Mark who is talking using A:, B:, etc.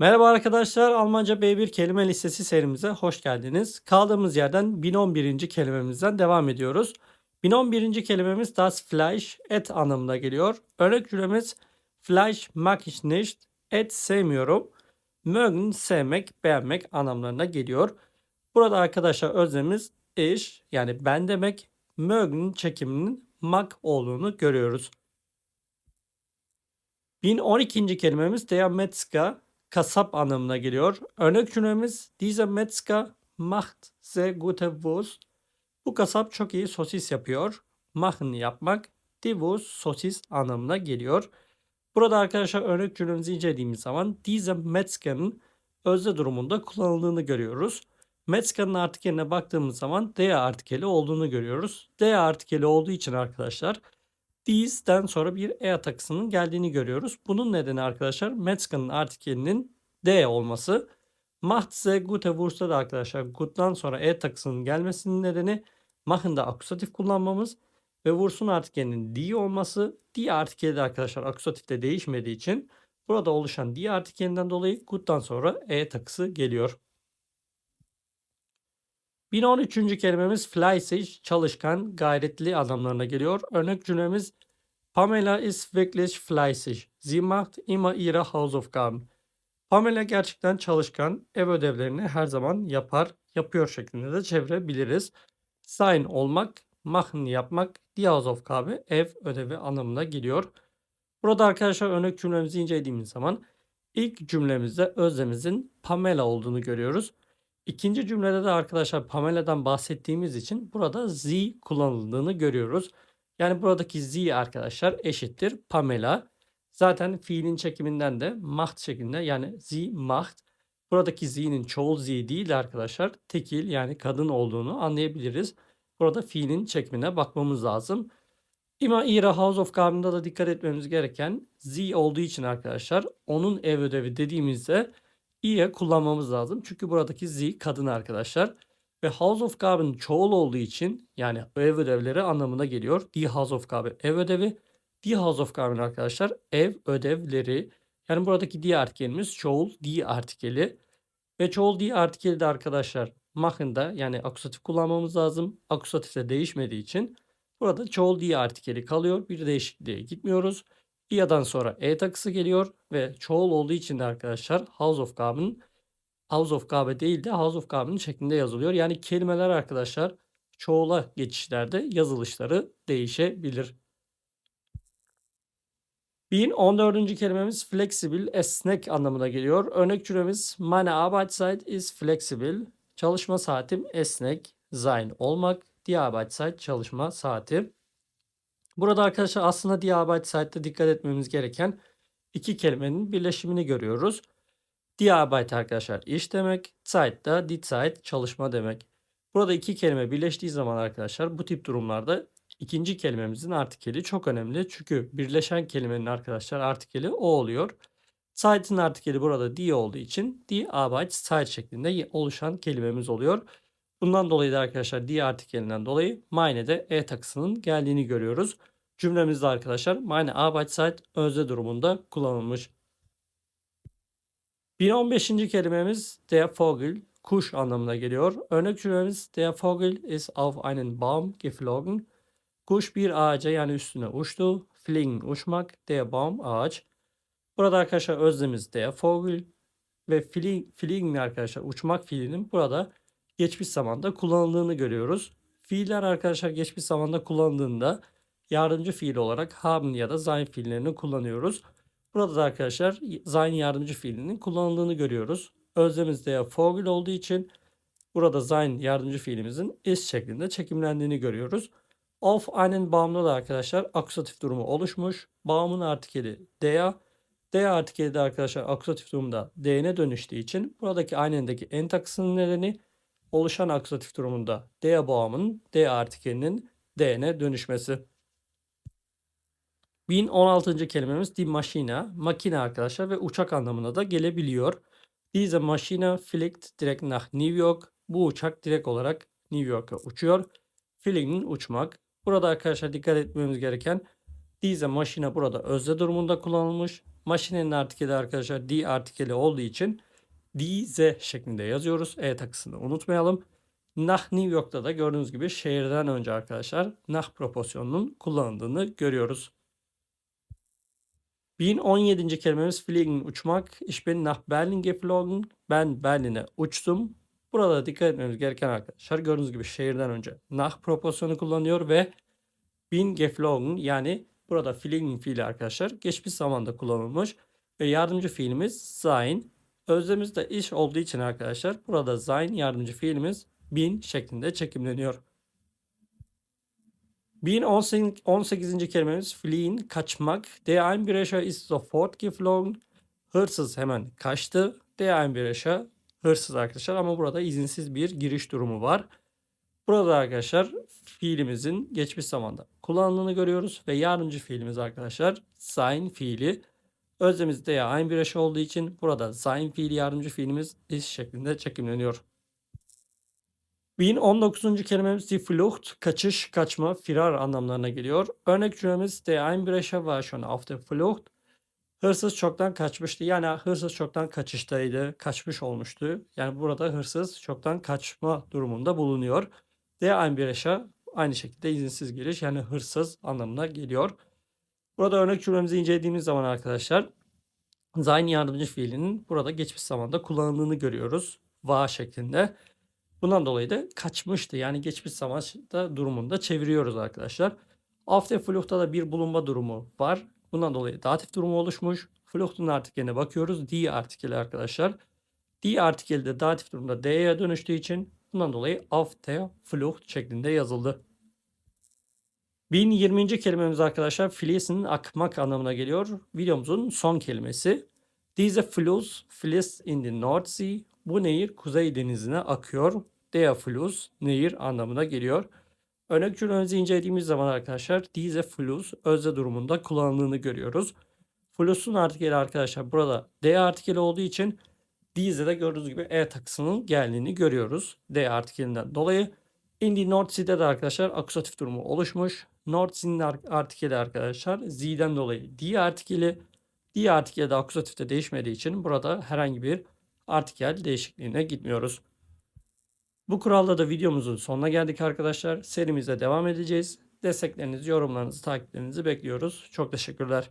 A: Merhaba arkadaşlar, Almanca B1 kelime listesi serimize hoş geldiniz. Kaldığımız yerden 1011. kelimemizden devam ediyoruz. 1011. kelimemiz das Fleisch, et anlamına geliyor. Örnek cümlemiz Fleisch mag ich nicht, et sevmiyorum. Mögen sevmek, beğenmek anlamlarına geliyor. Burada arkadaşlar özlemimiz ich yani ben demek, mögen çekiminin mag olduğunu görüyoruz. 1012. kelimemiz der Metzger, kasap anlamına geliyor. Örnek cümlemiz Dieser Metzger macht sehr gute Wurst. Bu kasap çok iyi sosis yapıyor. Machen yapmak, die Wurst sosis anlamına geliyor. Burada arkadaşlar örnek cümlemizi incelediğimiz zaman Dieser Metzger'ın özne durumunda kullanıldığını görüyoruz. Metzger'ın artikeline baktığımız zaman D artikeli olduğunu görüyoruz. D artikeli olduğu için arkadaşlar Dies'ten sonra bir E atakısının geldiğini görüyoruz. Bunun nedeni arkadaşlar Metzger'ın artikelinin D olması. Macht sehr gute Wurst'ta da arkadaşlar gut'tan sonra E takısının gelmesinin nedeni Mach'ın akusatif kullanmamız ve Wurst'un artikelinin D olması. D artikeli de arkadaşlar akusatifte değişmediği için burada oluşan D artikelinden dolayı gut'tan sonra E takısı geliyor. 1013. kelimemiz fleißig, çalışkan, gayretli anlamlarına geliyor. Örnek cümlemiz Pamela ist wirklich fleißig. Sie macht immer ihre Hausaufgaben. Pamela gerçekten çalışkan, ev ödevlerini her zaman yapar, yapıyor şeklinde de çevirebiliriz. Sein olmak, machen yapmak, die Hausaufgabe ev ödevi anlamına geliyor. Burada arkadaşlar örnek cümlemizi incelediğimiz zaman ilk cümlemizde özlemimizin Pamela olduğunu görüyoruz. İkinci cümlede de arkadaşlar Pamela'dan bahsettiğimiz için burada Z kullanıldığını görüyoruz. Yani buradaki Z arkadaşlar eşittir Pamela. Zaten fiilin çekiminden de macht şeklinde yani Z macht. Buradaki Z'nin çoğul Z değil arkadaşlar. Tekil yani kadın olduğunu anlayabiliriz. Burada fiilin çekimine bakmamız lazım. Ima ihre Hausaufgaben'da da dikkat etmemiz gereken Z olduğu için arkadaşlar onun ev ödevi dediğimizde i'ye kullanmamız lazım. Çünkü buradaki z kadın arkadaşlar. Ve Hausaufgaben çoğul olduğu için yani ev ödevleri anlamına geliyor. Die Hausaufgabe ev ödevi. Die Hausaufgaben arkadaşlar ev ödevleri. Yani buradaki die artikelimiz çoğul die artikeli. Ve çoğul die artikeli de arkadaşlar machen'da yani akusatif kullanmamız lazım. Akusatif de değişmediği için burada çoğul die artikeli kalıyor. Bir değişikliğe gitmiyoruz. İya'dan sonra E takısı geliyor ve çoğul olduğu için de arkadaşlar Hausaufgaben Hausaufgabe değil de Hausaufgaben şeklinde yazılıyor. Yani kelimeler arkadaşlar çoğula geçişlerde yazılışları değişebilir. 1014. kelimemiz flexible, esnek anlamına geliyor. Örnek cümlemiz Meine Arbeitszeit ist flexibel. Çalışma saatim esnek, sein olmak, die Arbeitszeit çalışma saati. Burada arkadaşlar aslında die Arbeitszeit dikkat etmemiz gereken iki kelimenin birleşimini görüyoruz. Die Arbeit arkadaşlar iş demek, Zeit da die Zeit çalışma demek. Burada iki kelime birleştiği zaman arkadaşlar bu tip durumlarda ikinci kelimemizin artikeli çok önemli. Çünkü birleşen kelimenin arkadaşlar artikeli o oluyor. Zeit'in artikeli burada die olduğu için die Arbeit Zeit şeklinde oluşan kelimemiz oluyor. Bundan dolayı da arkadaşlar die artikelinden dolayı mine'de e takısının geldiğini görüyoruz. Cümlemizde arkadaşlar meine Arbeitszeit özne durumunda kullanılmış. 1015. kelimemiz der Vogel kuş anlamına geliyor. Örnek cümlemiz der Vogel ist auf einen Baum geflogen. Kuş bir ağaca yani üstüne uçtu. Fliegen uçmak, der Baum ağaç. Burada arkadaşlar özlemiz der Vogel ve fliegen arkadaşlar uçmak fiilinin burada geçmiş zamanda kullanıldığını görüyoruz. Fiiller arkadaşlar geçmiş zamanda kullanıldığında yardımcı fiil olarak haben ya da sein fiillerini kullanıyoruz. Burada da arkadaşlar sein yardımcı fiilinin kullanıldığını görüyoruz. Özlemimizde ya Vogel olduğu için burada sein yardımcı fiilimizin is şeklinde çekimlendiğini görüyoruz. Auf einen Baum'da da arkadaşlar akusatif durumu oluşmuş. Baum'un artikeli der. D artikeli de arkadaşlar akusatif durumda D'ne dönüştüğü için buradaki aynendeki en takısının nedeni oluşan akusatif durumunda D bağımının D artikelinin D'ne dönüşmesi. 1016. kelimemiz die Maschine, makine arkadaşlar ve uçak anlamına da gelebiliyor. Diese Maschine fliegt direkt nach New York. Bu uçak direkt olarak New York'a uçuyor. Fliegen uçmak. Burada arkadaşlar dikkat etmemiz gereken diese Maschine burada özne durumunda kullanılmış. Maşinenin artikeli arkadaşlar die artikeli olduğu için diese şeklinde yazıyoruz. E takısını unutmayalım. Nach New York'ta da gördüğünüz gibi şehirden önce arkadaşlar nach proporsiyonunun kullanıldığını görüyoruz. 1017. kelimemiz fliegen uçmak. Ich bin nach Berlin geflogen. Ben Berlin'e uçtum. Burada dikkat etmemiz gereken arkadaşlar gördüğünüz gibi şehirden önce nach proporsiyonu kullanıyor ve bin geflogen yani burada fliegen fiili arkadaşlar geçmiş zamanda kullanılmış ve yardımcı fiilimiz sein. Özlemimiz de iş olduğu için arkadaşlar burada sein yardımcı fiilimiz bin şeklinde çekimleniyor. 1018. kelimemiz fliehen, kaçmak. Der Einbrecher ist sofort geflogen. Hırsız hemen kaçtı. Der Einbrecher hırsız arkadaşlar ama burada izinsiz bir giriş durumu var. Burada arkadaşlar fiilimizin geçmiş zamanda kullanıldığını görüyoruz ve yardımcı fiilimiz arkadaşlar sein fiili. Özlemimiz der Einbrecher olduğu için burada sein fiili yardımcı fiilimiz is şeklinde çekimleniyor. 1019. kelimemiz die Flucht, kaçış, kaçma, firar anlamlarına geliyor. Örnek cümlemiz der Einbrecher war schon auf der Flucht. Hırsız çoktan kaçmıştı. Yani hırsız çoktan kaçıştaydı, kaçmış olmuştu. Yani burada hırsız çoktan kaçma durumunda bulunuyor. Der Einbrecher aynı şekilde izinsiz giriş yani hırsız anlamına geliyor. Burada örnek cümlemizi incelediğimiz zaman arkadaşlar sein yardımcı fiilinin burada geçmiş zamanda kullanıldığını görüyoruz. Va şeklinde. Bundan dolayı da kaçmıştı. Yani geçmiş zamanda durumunda çeviriyoruz arkadaşlar. Auf der Flucht'ta da bir bulunma durumu var. Bundan dolayı datif durumu oluşmuş. Flucht'un artikeline bakıyoruz. Die artikeli arkadaşlar. Die artikeli de datif durumda D'ye dönüştüğü için bundan dolayı auf der Flucht şeklinde yazıldı. 1020. kelimemiz arkadaşlar fließen akmak anlamına geliyor. Videomuzun son kelimesi. Diese Fluss fließt in die Nordsee. Bu nehir Kuzey Denizi'ne akıyor. Der Fluss nehir anlamına geliyor. Örnek cümlemizi incelediğimiz zaman arkadaşlar diese Fluss özde durumunda kullanıldığını görüyoruz. Fluss'un artikeli arkadaşlar burada D artikeli olduğu için diese gördüğünüz gibi E takısının geldiğini görüyoruz. D artikelinden dolayı. In die Nordsee'de de arkadaşlar akusatif durumu oluşmuş. Nordsee'nin artikeli arkadaşlar Z'den dolayı die artikeli. Die artikeli de akusatifte değişmediği için burada herhangi bir artikel değişikliğine gitmiyoruz. Bu kuralda da videomuzun sonuna geldik arkadaşlar. Serimize devam edeceğiz. Desteklerinizi, yorumlarınızı, takiplerinizi bekliyoruz. Çok teşekkürler.